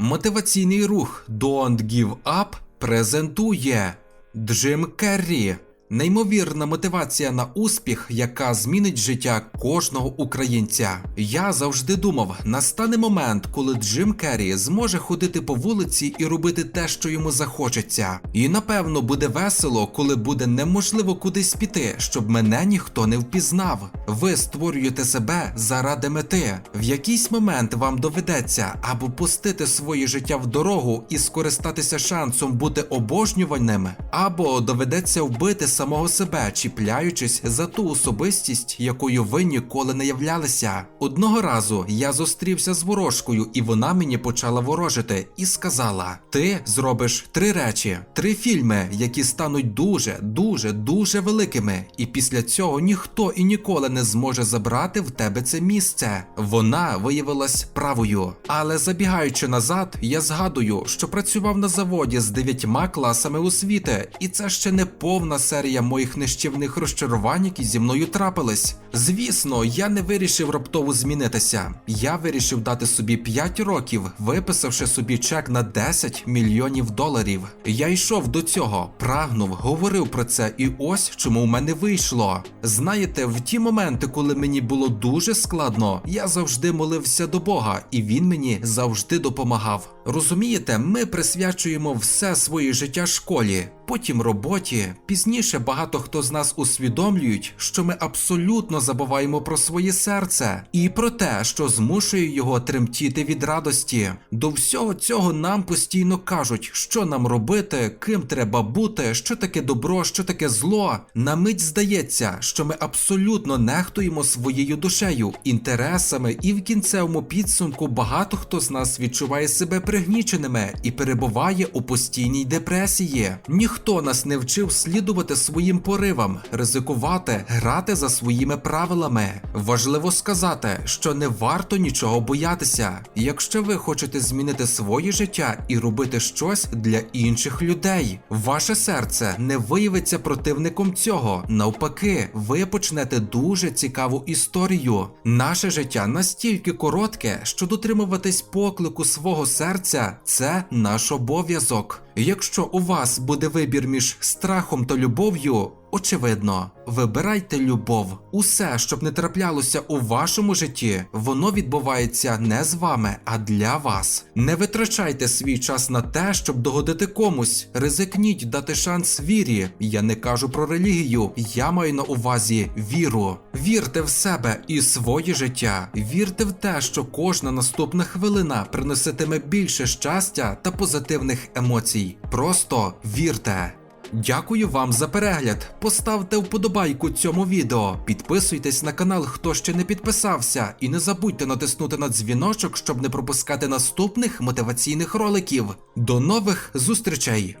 Мотиваційний рух Don't Give Up презентує Джим Керрі. Неймовірна мотивація на успіх, яка змінить життя кожного українця. Я завжди думав, настане момент, коли Джим Керрі зможе ходити по вулиці і робити те, що йому захочеться. І напевно буде весело, коли буде неможливо кудись піти, щоб мене ніхто не впізнав. Ви створюєте себе заради мети. В якийсь момент вам доведеться або пустити своє життя в дорогу і скористатися шансом бути обожнюваним, або доведеться вбити самого себе, чіпляючись за ту особистість, якою ви ніколи не являлися. Одного разу я зустрівся з ворожкою, і вона мені почала ворожити і сказала: Ти зробиш три речі, три фільми, які стануть дуже, дуже, дуже великими, і після цього ніхто і ніколи не зможе забрати в тебе це місце. Вона виявилась правою. Але забігаючи назад, я згадую, що працював на заводі з дев'ятьма класами освіти, і це ще не повна серія моїх нищівних розчарувань, які зі мною трапились. Звісно, я не вирішив раптово змінитися. Я вирішив дати собі 5 років, виписавши собі чек на 10 мільйонів доларів. Я йшов до цього, прагнув, говорив про це, і ось чому в мене вийшло. Знаєте, в ті моменти, коли мені було дуже складно, я завжди молився до Бога, і він мені завжди допомагав. Розумієте, ми присвячуємо все своє життя школі, потім роботі. Пізніше багато хто з нас усвідомлюють, що ми абсолютно забуваємо про своє серце і про те, що змушує його тремтіти від радості. До всього цього нам постійно кажуть, що нам робити, ким треба бути, що таке добро, що таке зло. На мить здається, що ми абсолютно нехтуємо своєю душею, інтересами, і в кінцевому підсумку багато хто з нас відчуває себе пригніченими і перебуває у постійній депресії. Ніхто нас не вчив слідувати своїм поривам, ризикувати, грати за своїми правилами. Важливо сказати, що не варто нічого боятися. Якщо ви хочете змінити своє життя і робити щось для інших людей, ваше серце не виявиться противником цього. Навпаки, ви почнете дуже цікаву історію. Наше життя настільки коротке, що дотримуватись поклику свого серця це наш обов'язок. Якщо у вас буде вибір між страхом та любов'ю, очевидно, вибирайте любов. Усе, щоб не траплялося у вашому житті, воно відбувається не з вами, а для вас. Не витрачайте свій час на те, щоб догодити комусь. Ризикніть дати шанс вірі. Я не кажу про релігію, я маю на увазі віру. Вірте в себе і своє життя. Вірте в те, що кожна наступна хвилина приноситиме більше щастя та позитивних емоцій. Просто вірте. Дякую вам за перегляд. Поставте вподобайку цьому відео, підписуйтесь на канал, хто ще не підписався, і не забудьте натиснути на дзвіночок, щоб не пропускати наступних мотиваційних роликів. До нових зустрічей!